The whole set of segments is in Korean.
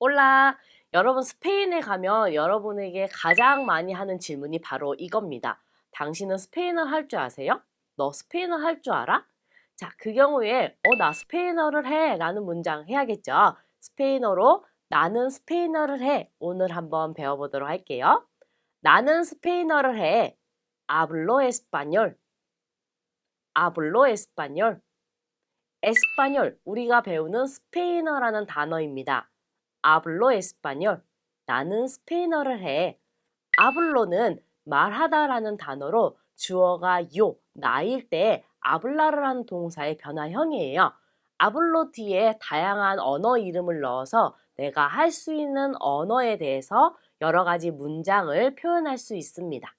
올라! 여러분 스페인에 가면 여러분에게 가장 많이 하는 질문이 바로 이겁니다. 당신은 스페인어 할 줄 아세요? 너 스페인어 할 줄 알아? 자, 그 경우에 어, 나 스페인어를 해 라는 문장 해야겠죠. 스페인어로 나는 스페인어를 해. 오늘 한번 배워보도록 할게요. 나는 스페인어를 해. Hablo español. Hablo español. 에스파뇰, 우리가 배우는 스페인어라는 단어입니다. Hablo español. 나는 스페인어를 해. 아블로는 말하다라는 단어로 주어가 요, 나일 때 아블라르라는 동사의 변화형이에요. 아블로 뒤에 다양한 언어 이름을 넣어서 내가 할 수 있는 언어에 대해서 여러 가지 문장을 표현할 수 있습니다.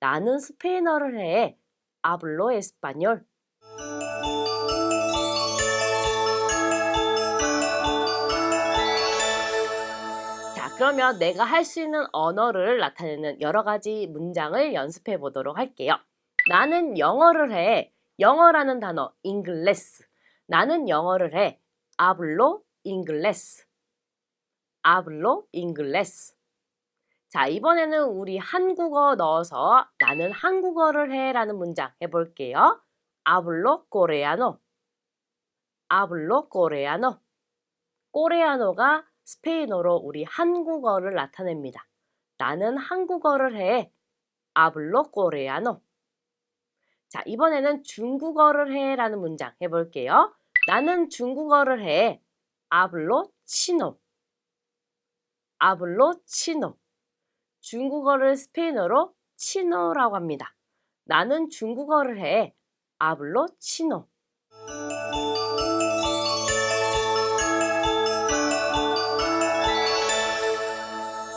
나는 스페인어를 해. Hablo español. 그러면 내가 할 수 있는 언어를 나타내는 여러 가지 문장을 연습해 보도록 할게요. 나는 영어를 해. 영어라는 단어, inglés. 나는 영어를 해. hablo inglés. hablo inglés. 자, 이번에는 우리 한국어 넣어서 나는 한국어를 해 라는 문장 해 볼게요. hablo coreano. hablo coreano. 코레아노가 스페인어로 우리 한국어를 나타냅니다. 나는 한국어를 해. hablo coreano. 자, 이번에는 중국어를 해 라는 문장 해볼게요. 나는 중국어를 해. hablo chino. hablo chino. 중국어를 스페인어로 치노라고 합니다. 나는 중국어를 해. hablo chino.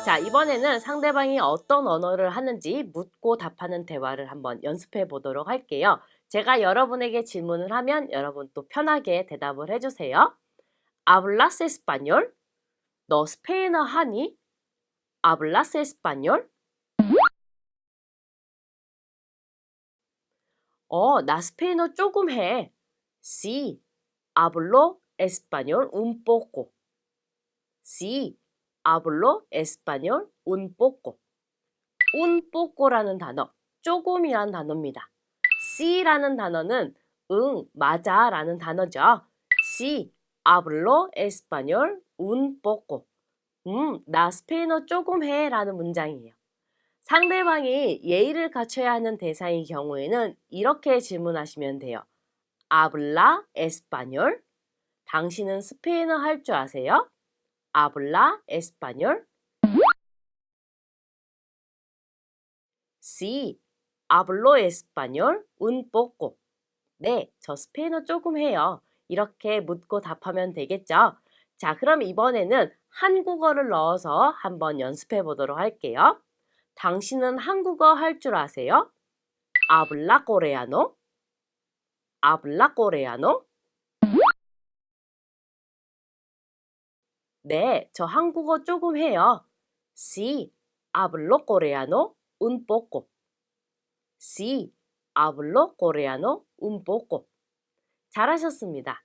자, 이번에는 상대방이 어떤 언어를 하는지 묻고 답하는 대화를 한번 연습해 보도록 할게요. 제가 여러분에게 질문을 하면 여러분 또 편하게 대답을 해주세요. ¿Hablas español? 너 스페인어 하니? ¿Hablas español? 어, 나 스페인어 조금 해. Sí, hablo español un poco. Sí, hablo español un poco. un poco라는 단어, 조금이란 단어입니다. C라는 단어는 응, 맞아 라는 단어죠. Sí, hablo español un poco. 음, 나 스페인어 조금 해 라는 문장이에요. 상대방이 예의를 갖춰야 하는 대상의 경우에는 이렇게 질문하시면 돼요. Habla español? 당신은 스페인어 할 줄 아세요? ¿Habla español? Sí, hablo español un poco. 네, 저 스페인어 조금 해요. 이렇게 묻고 답하면 되겠죠? 자, 그럼 이번에는 한국어를 넣어서 한번 연습해 보도록 할게요. 당신은 한국어 할 줄 아세요? ¿Habla coreano? ¿Habla coreano? 네, 저 한국어 조금 해요. Sí, hablo coreano un poco. Sí, hablo coreano un poco. 잘하셨습니다.